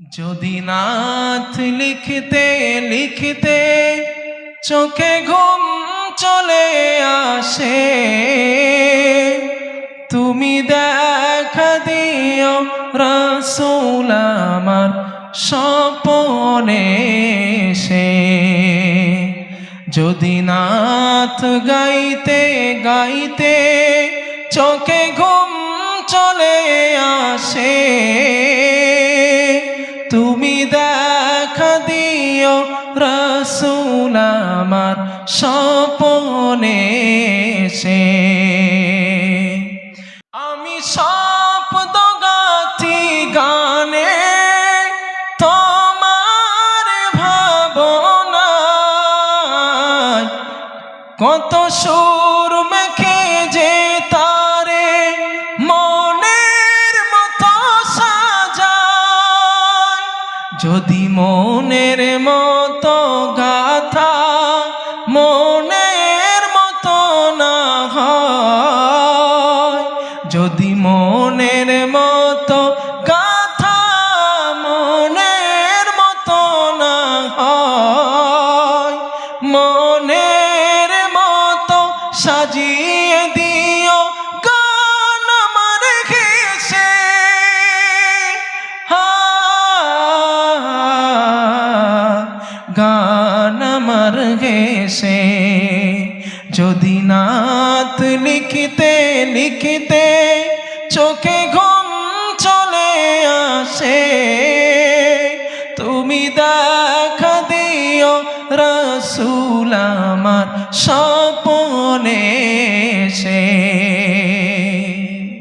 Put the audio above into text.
যদি নাথ লিখতে লিখতে চোখে ঘুম চলে আসে, তুমি দেখা দিও রসুল আমার স্বপনে সে যদি নাথ গাইতে গাইতে চোখে ঘুম চলে আসে তুমি দেখা দিও রসুল আমার স্বপনে সে আমি শব্দ গাথি গানে তোমার ভাবনা কত সুর মেখে যদি মনের মতো গাথা মনের মতো না হয়, যদি মনের মতো গাথা মনের মতো না হয়, মনের মতো সাজিয়ে দিও গান আমার গেছে। যদি নাত লিখিতে লিখিতে চোখে ঘুম চলে আসে, তুমি দেখা দিও রসুল আমার সপনে সে